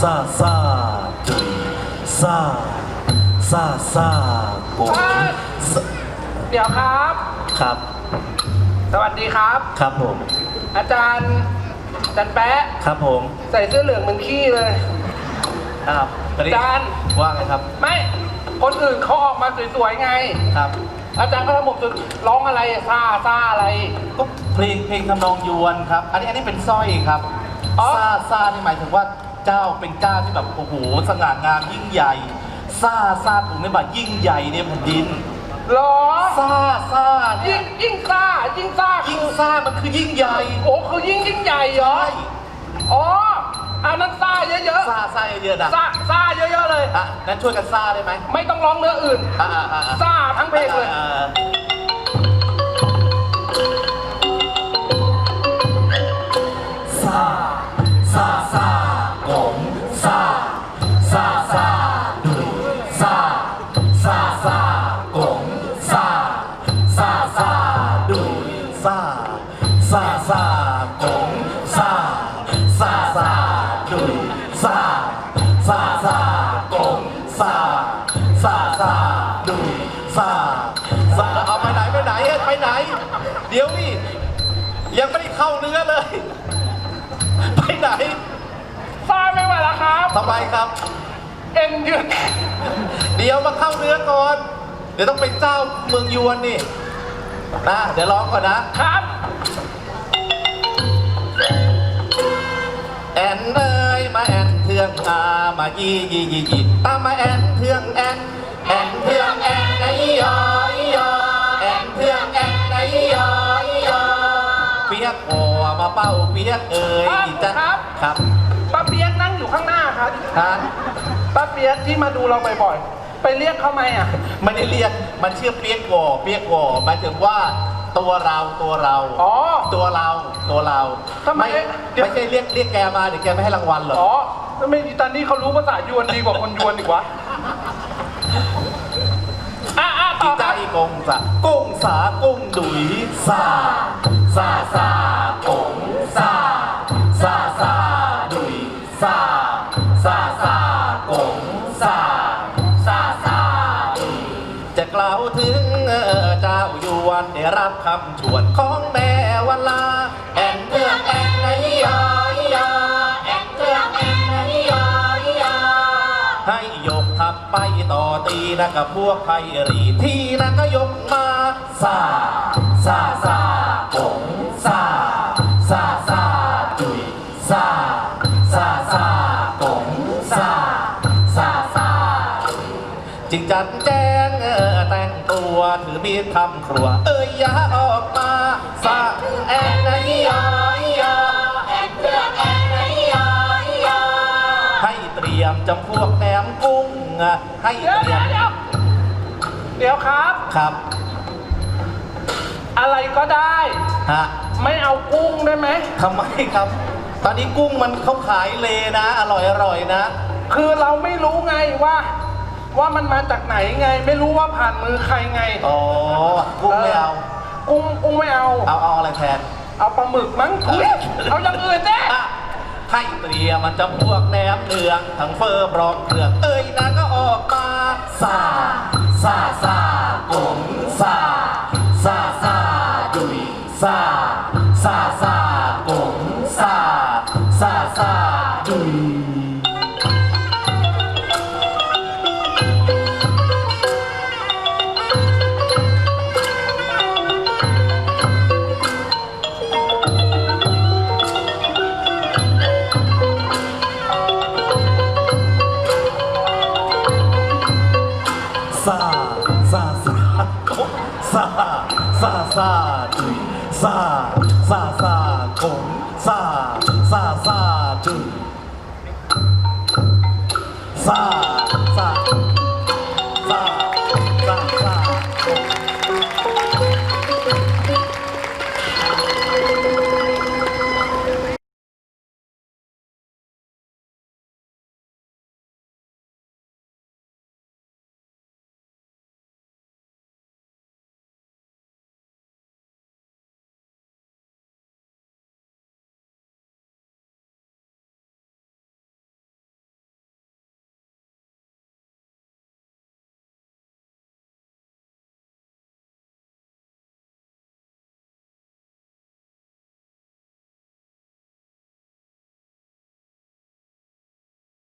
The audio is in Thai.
ซาซาซาจุยซาซาซากงซาเดี๋ยวครับ ครับ สวัสดีครับ ครับผม อาจารย์อาจารย์แป๊ะ ครับผม ใส่เสื้อเหลืองเหมือนขี้เลยอ้าวตอนนี้อาจารย์ ว่าไงครับ ไม่ คนอื่นเขาออกมาสวยๆไง ครับ อาจารย์ก็ระบบจุดร้องอะไรซาซาอะไร ก็เพลงเพลงทำนองยวนครับ อันนี้อันนี้เป็นสร้อยครับอ๋อ ซาซานี่หมายถึงว่า เจ้าเป็นเจ้าที่แบบโอ้โหสง่างามยิ่งใหญ่ซาซาผมนี่แบบยิ่งใหญ่ในแผ่นดินเหรอซาซาเนี่ยิ่ยงยิ่งซายิ่งซายิ่งซามันคือยิ่งใหญ่โอ้คือยิ่งยิ่งใหญ่เหรอ ใช่อ๋อเอานั้นซาเยอะซาซาเยอะๆนะๆซาซาเยอะๆเลย อะนั้นช่วยกันซาได้ไหมไม่ต้องร้องเนื้ออื่น อะอะอะอะซาทั้งเพลงเลย อะอะ เข้าเนื้อเลย ไปไหนซาไม่ไหวแล้วครับทำไมครับ เอ็นยืดเดี๋ยวมาเข้าเนื้อก่อน เดี๋ยวต้องเป็นเจ้าเมืองยวนนี่นะเดี๋ยวร้องก่อนนะ ครับแอนเอ้ยมาแอนเทืองอามายียียียีตามมาแอนเทืองแอนแอน เป้าเปียกเอ้ยอีจ้ะครับป้าเปียกนั่งอยู่ข้างหน้าครับฮะป้าเปียกที่มาดูเราบ่อยๆไปเรียกเขาไหมอะ ไม่ได้เรียกมันชื่อเปียกโอเปียกโอหมายถึงว่าตัวเราตัวเราอ๋อตัวเราตัวเราทำไมไม่เดี๋ยว ไม่ใช่เรียกเรียกแกมาเดี๋ยวแกไม่ให้รางวัลเหรออ๋อทำไมอีตานี่เขารู้ภาษายวนดีกว่าคนยวนอีกวะอะอะต่อีอคใจรับกงสากุ้งสากุ้งดุยซาซาซากง กล่าวถึงเจ้าอยู่วันได้รับคำชวนของแม่วันลาแอนเทืองแอนนายยอยยอแอนเทืองแอนนายยอยยอให้ยกทับไปต่อตีนะกับพวกไพรีที่นะก็ยกมาซาซาซา วถือมีดทำครัว เอ้ยอย่าออกมาซาแอนนายยอยยอแอนเพื่อแอนนายยอยยอให้เตรียมจำพวกแหนมกุ้งอะให้เดี๋ยวเตรีเดี๋ยยวมเดี๋ยวเดี๋ยวครับ ครับอะไรก็ได้ ฮะไม่เอากุ้งได้ไหม ทำไมครับ ตอนนี้กุ้งมันเขาขายเลนะ อร่อยอร่อยนะ คือเราไม่รู้ไงว่า ว่ามันมาจากไหนไง ไม่รู้ว่าผ่านมือใครไงอ๋อกุ้งไม่เอา กุ้งกุ้งไม่เอา เอาเอาอะไรแทน เอาปลาหมึกมั้งทุยเอาอย่างอื่นเด้อะให้เตรียมมันจำพวกแหนมเนืองทั้งเฟอร์บรองเครื่องเอ้ยนะก็ออกมาซาซาซากงซ ซาซาซาจุยซาซาซากงซาซาซาจุยซา